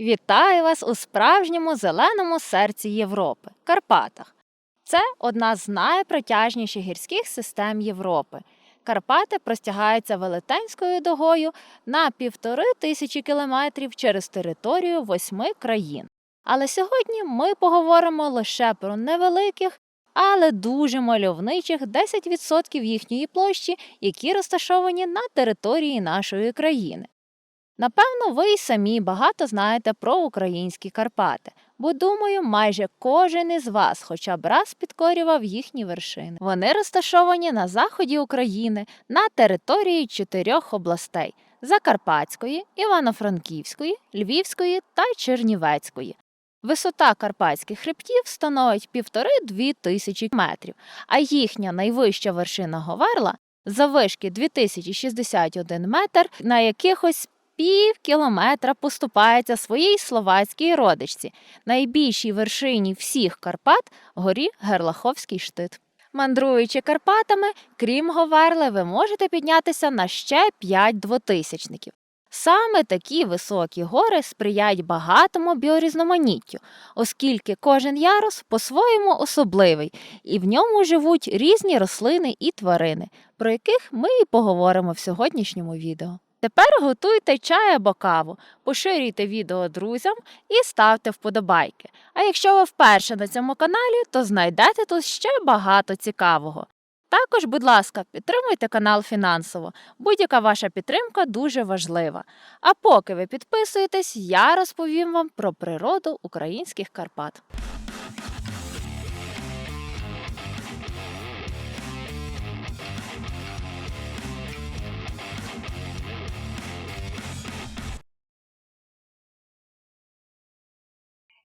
Вітаю вас у справжньому зеленому серці Європи Карпатах. Це одна з найпротяжніших гірських систем Європи. Карпати простягаються велетенською догою на півтори тисячі кілометрів через територію восьми країн. Але сьогодні ми поговоримо лише про невеликих, але дуже мальовничих 10% їхньої площі, які розташовані на території нашої країни. Напевно, ви й самі багато знаєте про українські Карпати, бо думаю, майже кожен із вас хоча б раз підкорював їхні вершини. Вони розташовані на заході України на території чотирьох областей: Закарпатської, Івано-Франківської, Львівської та Чернівецької. Висота карпатських хребтів становить півтори-дві тисячі метрів, а їхня найвища вершина Говерла заввишки 2061 метр на якихось пів кілометра поступається своїй словацькій родичці, найбільшій вершині всіх Карпат горі Герлаховський штит. Мандруючи Карпатами, крім Говерли, ви можете піднятися на ще 5 двотисячників. Саме такі високі гори сприяють багатому біорізноманіттю, оскільки кожен ярус по-своєму особливий, і в ньому живуть різні рослини і тварини, про яких ми і поговоримо в сьогоднішньому відео. Тепер готуйте чай або каву, поширюйте відео друзям і ставте вподобайки. А якщо ви вперше на цьому каналі, то знайдете тут ще багато цікавого. Також, будь ласка, підтримуйте канал фінансово. Будь-яка ваша підтримка дуже важлива. А поки ви підписуєтесь, я розповім вам про природу українських Карпат.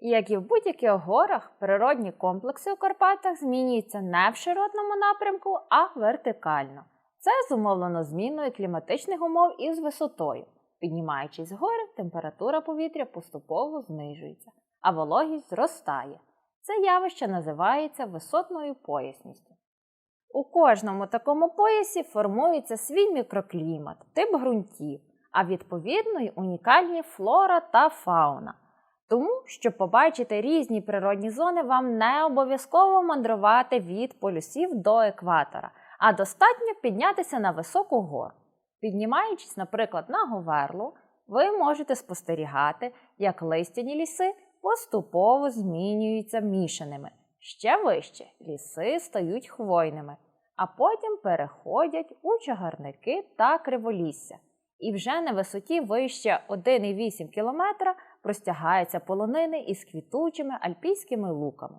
Як і в будь-яких горах, природні комплекси у Карпатах змінюються не в широтному напрямку, а вертикально. Це зумовлено зміною кліматичних умов із висотою. Піднімаючись з гори, температура повітря поступово знижується, а вологість зростає. Це явище називається висотною поясністю. У кожному такому поясі формується свій мікроклімат, тип ґрунтів, а відповідно й унікальні флора та фауна. Тому, щоб побачити різні природні зони, вам не обов'язково мандрувати від полюсів до екватора, а достатньо піднятися на високу гору. Піднімаючись, наприклад, на Говерлу, ви можете спостерігати, як листяні ліси поступово змінюються мішаними. Ще вище ліси стають хвойними, а потім переходять у чагарники та криволісся. І вже на висоті вище 1,8 км простягаються полонини із квітучими альпійськими луками.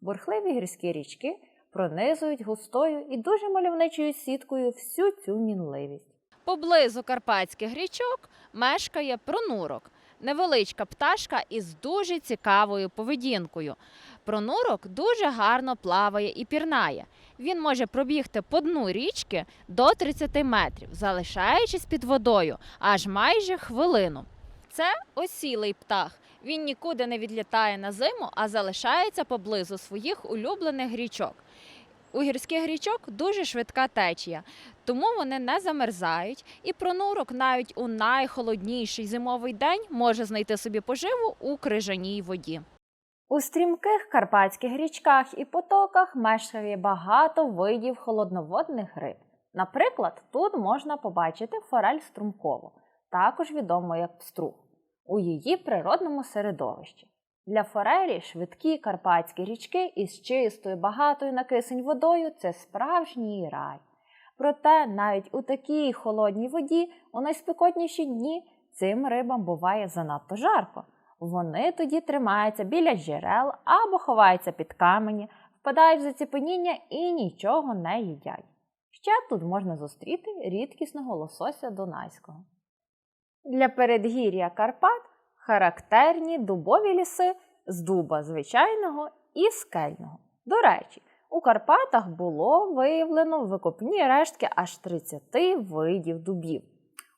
Бурхливі гірські річки пронизують густою і дуже мальовничою сіткою всю цю мінливість. Поблизу карпатських річок мешкає пронурок, невеличка пташка із дуже цікавою поведінкою. Пронурок дуже гарно плаває і пірнає. Він може пробігти по дну річки до 30 метрів, залишаючись під водою аж майже хвилину. Це осілий птах. Він нікуди не відлітає на зиму, а залишається поблизу своїх улюблених річок. У гірських річок дуже швидка течія, тому вони не замерзають, і пронурок навіть у найхолодніший зимовий день може знайти собі поживу у крижаній воді. У стрімких карпатських річках і потоках мешкає багато видів холодноводних риб. Наприклад, тут можна побачити форель струмкову, також відому як пструг, у її природному середовищі. Для форелі швидкі карпатські річки із чистою, багатою на кисень водою це справжній рай. Проте навіть у такій холодній воді у найспекотніші дні цим рибам буває занадто жарко. Вони тоді тримаються біля джерел або ховаються під камені, впадають в заціпеніння і нічого не їдять. Ще тут можна зустріти рідкісного лосося дунайського. Для передгір'я Карпат характерні дубові ліси з дуба звичайного і скельного. До речі, у Карпатах було виявлено викопні рештки аж 30 видів дубів.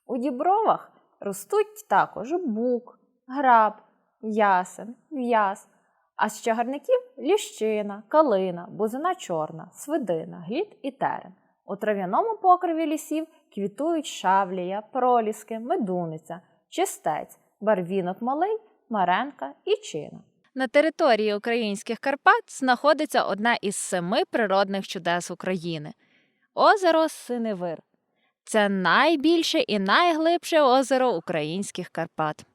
У дібровах ростуть також бук, граб, ясен, в'яз, а з чагарників ліщина, калина, бузина чорна, свидина, глід і терен. У трав'яному покриві лісів квітують шавлія, проліски, медуниця, чистець, барвінок малий Маренка і Чина. На території українських Карпат знаходиться одне із семи природних чудес України озеро Синевир. Це найбільше і найглибше озеро українських Карпат.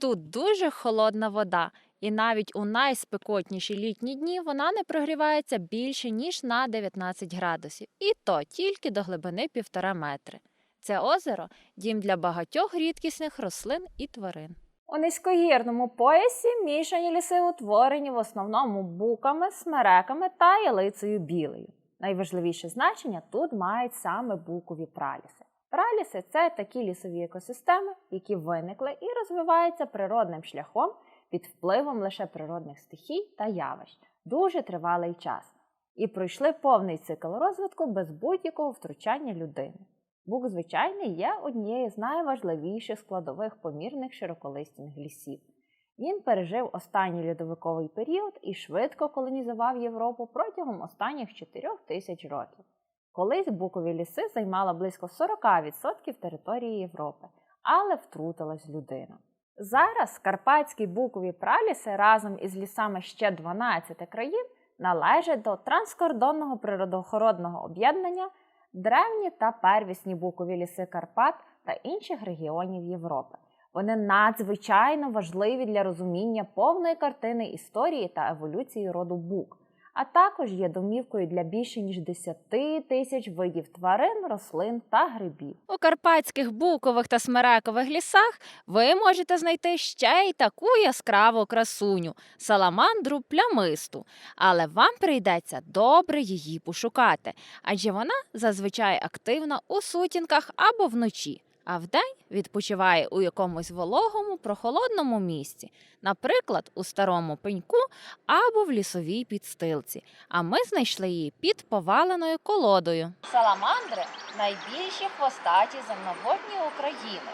Тут дуже холодна вода, і навіть у найспекотніші літні дні вона не прогрівається більше ніж на 19 градусів, і то тільки до глибини півтора метри. Це озеро дім для багатьох рідкісних рослин і тварин. У низькогірному поясі мішані ліси утворені в основному буками, смереками та ялицею білою. Найважливіше значення тут мають саме букові праліси. Праліси це такі лісові екосистеми, які виникли і розвиваються природним шляхом під впливом лише природних стихій та явищ дуже тривалий час і пройшли повний цикл розвитку без будь-якого втручання людини. Бук звичайний є однією з найважливіших складових помірних широколистяних лісів. Він пережив останній льодовиковий період і швидко колонізував Європу протягом останніх 4 тисяч років. Колись букові ліси займали близько 40% території Європи, але втрутилась людина. Зараз карпатські букові праліси разом із лісами ще 12 країн належать до транскордонного природоохоронного об'єднання древні та первісні букові ліси Карпат та інших регіонів Європи. Вони надзвичайно важливі для розуміння повної картини історії та еволюції роду бук, а також є домівкою для більше ніж 10 тисяч видів тварин, рослин та грибів. У карпатських букових та смерекових лісах ви можете знайти ще й таку яскраву красуню саламандру плямисту, але вам прийдеться добре її пошукати, адже вона зазвичай активна у сутінках або вночі. А вдень відпочиває у якомусь вологому, прохолодному місці, наприклад, у старому пеньку або в лісовій підстилці. А ми знайшли її під поваленою колодою. Саламандри найбільші хвостаті земноводні України.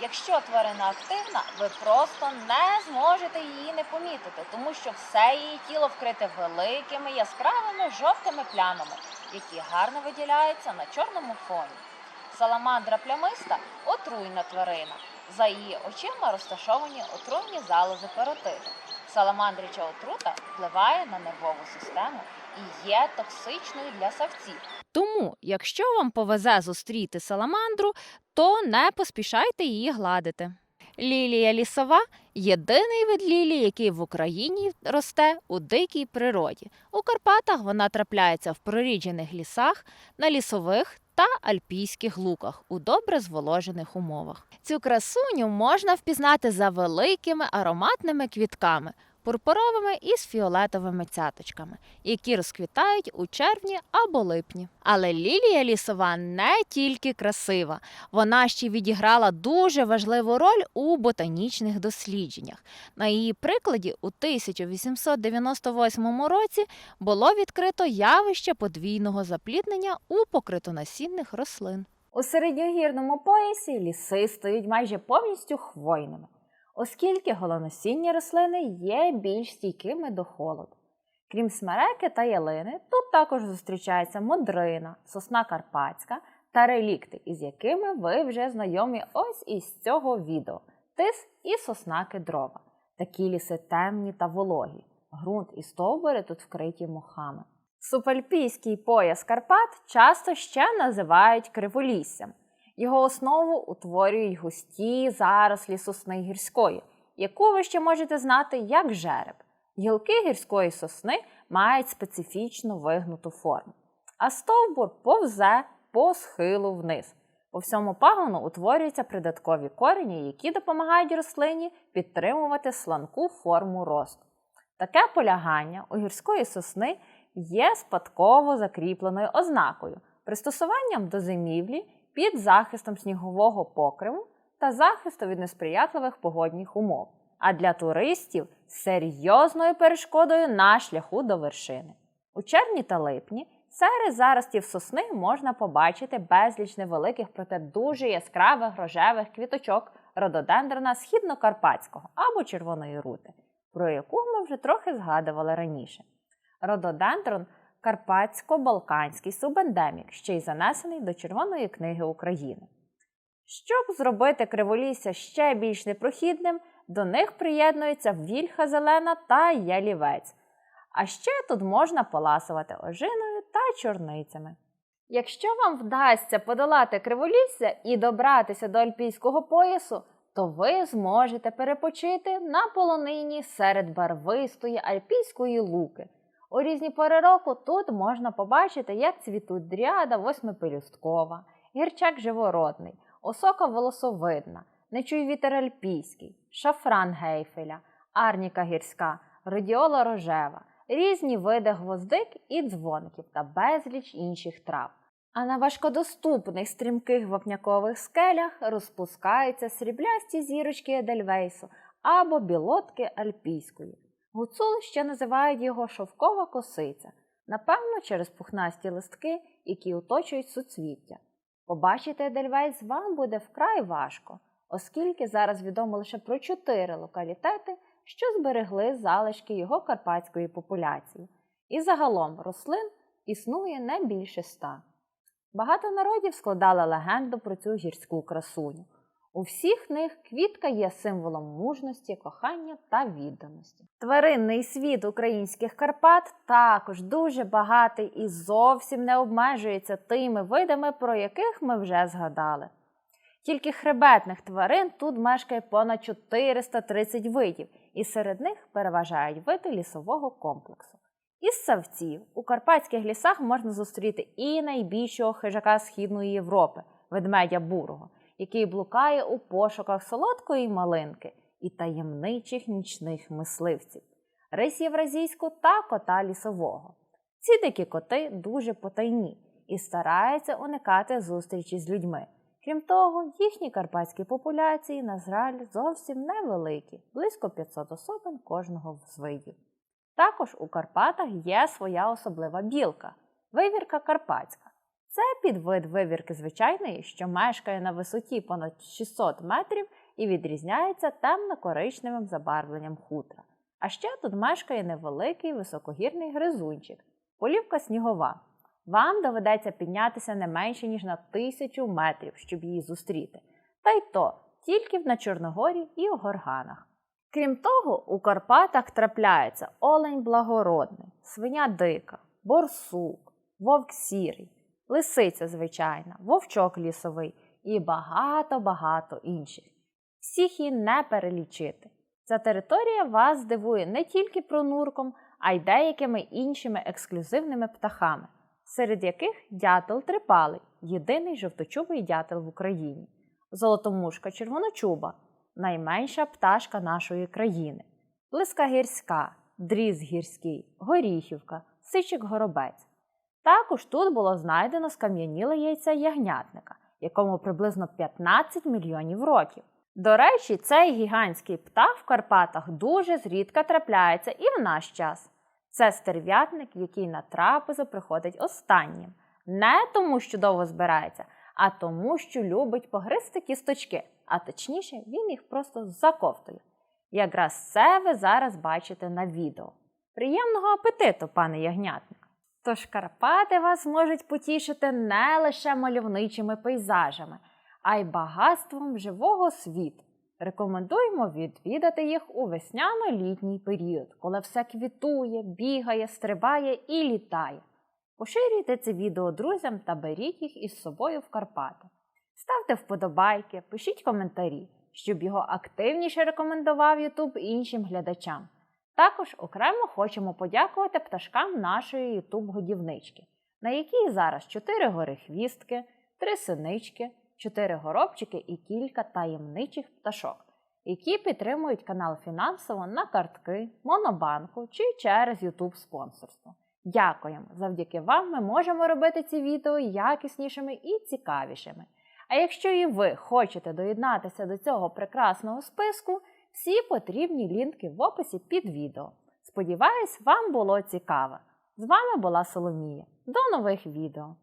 Якщо тварина активна, ви просто не зможете її не помітити, тому що все її тіло вкрите великими яскравими жовтими плямами, які гарно виділяються на чорному фоні. Саламандра плямиста отруйна тварина. За її очима розташовані отруйні залози паротиту. Саламандряча отрута впливає на нервову систему і є токсичною для савців. Тому, якщо вам повезе зустріти саламандру, то не поспішайте її гладити. Лілія лісова єдиний вид лілії, який в Україні росте у дикій природі. У Карпатах вона трапляється в проріджених лісах, на лісових та альпійських луках у добре зволожених умовах. Цю красуню можна впізнати за великими ароматними квітками. Пурпуровими із фіолетовими цяточками, які розквітають у червні або липні. Але лілія лісова не тільки красива, вона ще відіграла дуже важливу роль у ботанічних дослідженнях. На її прикладі у 1898 році було відкрито явище подвійного запліднення у покритонасінних рослин. У середньогірному поясі ліси стають майже повністю хвойними, оскільки голоносінні рослини є більш стійкими до холоду. Крім смереки та ялини, тут також зустрічається модрина, сосна карпатська та релікти, із якими ви вже знайомі ось із цього відео тис і сосна кедрова. Такі ліси темні та вологі. Грунт і стовбури тут вкриті мохами. Супальпійський пояс Карпат часто ще називають криволіссям. Його основу утворюють густі зарослі сосни гірської, яку ви ще можете знати як жереб. Гілки гірської сосни мають специфічно вигнуту форму, а стовбур повзе по схилу вниз. По всьому пагону утворюються придаткові корені, які допомагають рослині підтримувати сланку форму росту. Таке полягання у гірської сосни є спадково закріпленою ознакою, пристосуванням до зимівлі під захистом снігового покриву та захисту від несприятливих погодних умов, а для туристів серйозною перешкодою на шляху до вершини. У червні та липні серед заростів сосни можна побачити безліч невеликих, проте дуже яскравих рожевих квіточок рододендрона східнокарпатського або червоної рути, про яку ми вже трохи згадували раніше. Рододендрон карпатсько-балканський субендемік, ще й занесений до Червоної книги України. Щоб зробити криволісся ще більш непрохідним, до них приєднуються вільха зелена та ялівець. А ще тут можна поласувати ожиною та чорницями. Якщо вам вдасться подолати криволісся і добратися до альпійського поясу, то ви зможете перепочити на полонині серед барвистої альпійської луки. У різні пори року тут можна побачити, як цвітуть дріада восьмипелюсткова, гірчак живородний, осока волосовидна, нечуй вітер альпійський, шафран гейфеля, арніка гірська, радіола рожева, різні види гвоздик і дзвоників та безліч інших трав. А на важкодоступних стрімких вапнякових скелях розпускаються сріблясті зірочки Едельвейсу або білотки альпійської. Гуцул ще називають його шовкова косиця, напевно, через пухнасті листки, які оточують суцвіття. Побачити Едельвейс вам буде вкрай важко, оскільки зараз відомо лише про чотири локалітети, що зберегли залишки його карпатської популяції. І загалом рослин існує не більше ста. Багато народів складали легенду про цю гірську красуню. У всіх них квітка є символом мужності, кохання та відданості. Тваринний світ українських Карпат також дуже багатий і зовсім не обмежується тими видами, про яких ми вже згадали. Тільки хребетних тварин тут мешкає понад 430 видів, і серед них переважають види лісового комплексу. Із савців у карпатських лісах можна зустріти і найбільшого хижака Східної Європи ведмедя бурого, який блукає у пошуках солодкої малинки і таємничих нічних мисливців, рись євразійську та кота лісового. Ці дикі коти дуже потайні і стараються уникати зустрічі з людьми. Крім того, їхні карпатські популяції, на жаль, зовсім невеликі, близько 500 особин кожного з видів. Також у Карпатах є своя особлива білка вивірка карпатська. Це підвид вивірки звичайної, що мешкає на висоті понад 600 метрів і відрізняється темно-коричневим забарвленням хутра. А ще тут мешкає невеликий високогірний гризунчик полівка снігова. Вам доведеться піднятися не менше, ніж на тисячу метрів, щоб її зустріти. Та й то тільки на Чорногорі і у горганах. Крім того, у Карпатах трапляється олень благородний, свиня дика, борсук, вовк сірий, лисиця звичайна, вовчок лісовий і багато-багато інших. Всіх її не перелічити. Ця територія вас здивує не тільки пронурком, а й деякими іншими ексклюзивними птахами, серед яких дятел трипалий, єдиний жовточубий дятел в Україні, золотомушка червоночуба найменша пташка нашої країни, блиска гірська, дріз гірський, горіхівка, сичик горобець. Також тут було знайдено скам'яніле яйця ягнятника, якому приблизно 15 мільйонів років. До речі, цей гігантський птах в Карпатах дуже зрідка трапляється і в наш час. Це стерв'ятник, який на трапезу приходить останнім. Не тому, що довго збирається, а тому, що любить погризти кісточки, а точніше, він їх просто заковтує. Якраз це ви зараз бачите на відео. Приємного апетиту, пане ягнятник! Тож Карпати вас можуть потішити не лише мальовничими пейзажами, а й багатством живого світу. Рекомендуємо відвідати їх у весняно-літній період, коли все квітує, бігає, стрибає і літає. Поширюйте це відео друзям та беріть їх із собою в Карпати. Ставте вподобайки, пишіть коментарі, щоб його активніше рекомендував YouTube іншим глядачам. Також окремо хочемо подякувати пташкам нашої YouTube годівнички, на якій зараз 4 горихвістки, 3 синички, 4 горобчики і кілька таємничих пташок, які підтримують канал фінансово на картки, монобанку чи через YouTube спонсорство. Дякуємо! Завдяки вам ми можемо робити ці відео якіснішими і цікавішими. А якщо і ви хочете доєднатися до цього прекрасного списку, всі потрібні лінки в описі під відео. Сподіваюсь, вам було цікаво. З вами була Соломія. До нових відео!